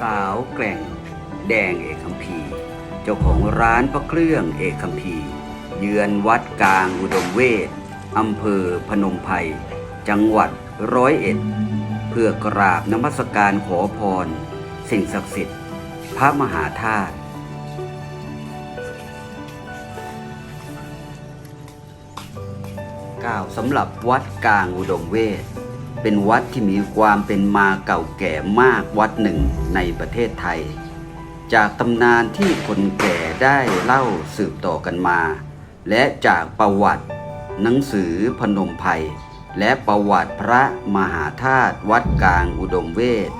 สาวแกร่ง แดงเอกคัมพีร์เจ้าของร้านพระเครื่องเอกคัมพีร์เยือนวัดกลางอุดมเวทอำเภอพนมไพรจังหวัดร้อยเอ็ด เพื่อกราบนมัสการขอพร สิ่งศักดิ์สิทธิ์ พระมหาธาตุกล่าวสำหรับวัดกลางอุดมเวท เป็นวัดที่มีความเป็นมาเก่าแก่มากวัดหนึ่งในประเทศไทย จากตำนานที่คนแก่ได้เล่าสืบต่อกันมา และจากประวัติ หนังสือพนมไพรและประวัติพระมหาธาตุวัดกลางอุดมเวท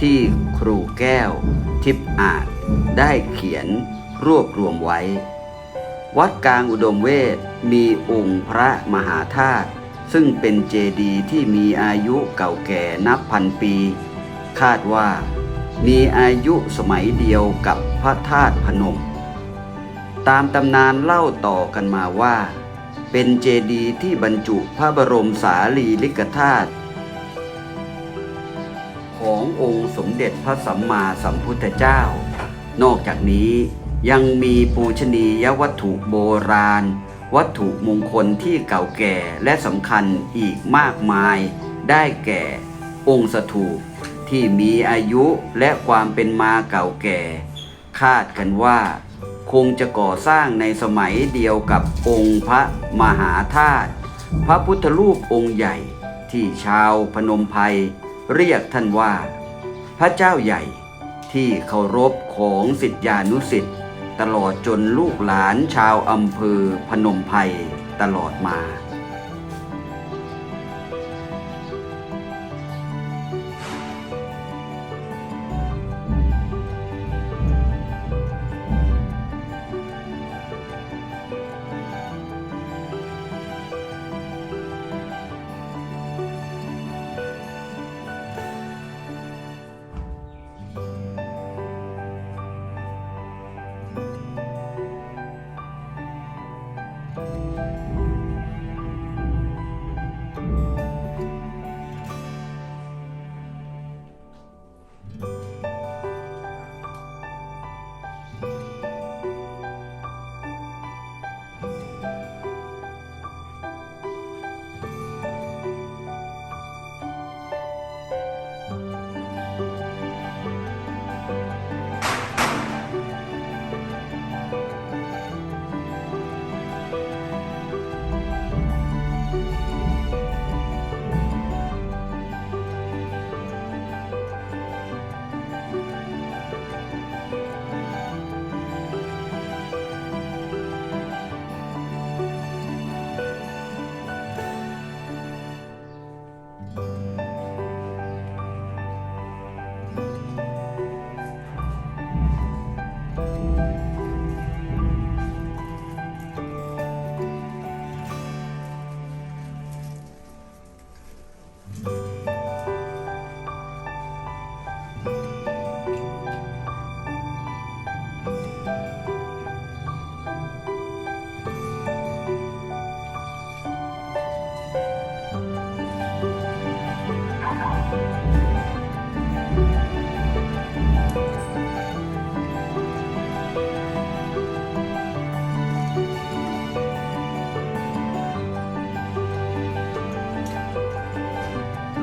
ที่ครูแก้ว ทิพย์อาจได้เขียนรวบรวมไว้ วัดกลางอุดมเวทมีองค์พระมหาธาตุ ซึ่งเป็นเจดีย์ที่มีอายุเก่าแก่นับพันปี คาดว่ามีอายุสมัยเดียวกับพระธาตุพนม ตามตำนานเล่าต่อกันมาว่า เป็นเจดีย์ที่บรรจุพระบรมสารีริกธาตุขององค์สมเด็จพระสัมมาสัมพุทธเจ้า นอกจากนี้ยังมีปูชนียวัตถุโบราณ วัตถุมงคลที่เก่าแก่และสำคัญอีกมากมาย ได้แก่องค์สถูปที่มีอายุและความเป็นมาเก่าแก่ คาดกันว่า คงจะก่อสร้างในสมัยเดียวกับองค์พระมหาธาตุพระพุทธรูปองค์ใหญ่ที่ชาวพนมไพรเรียกท่านว่า พระเจ้าใหญ่ที่เคารพของสิทธิานุสิทธิ์ ตลอดจนลูกหลานชาวอำเภอพนมไพรตลอดมา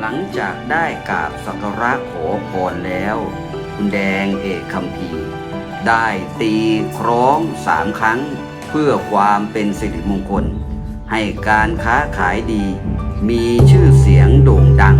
หลังจากได้กราบสักการะขอพรแล้ว คุณแดงเอกคำพีได้ตีคร้องสามครั้ง เพื่อความเป็นสิริมงคล ให้การค้าขายดี มีชื่อเสียงโด่งดัง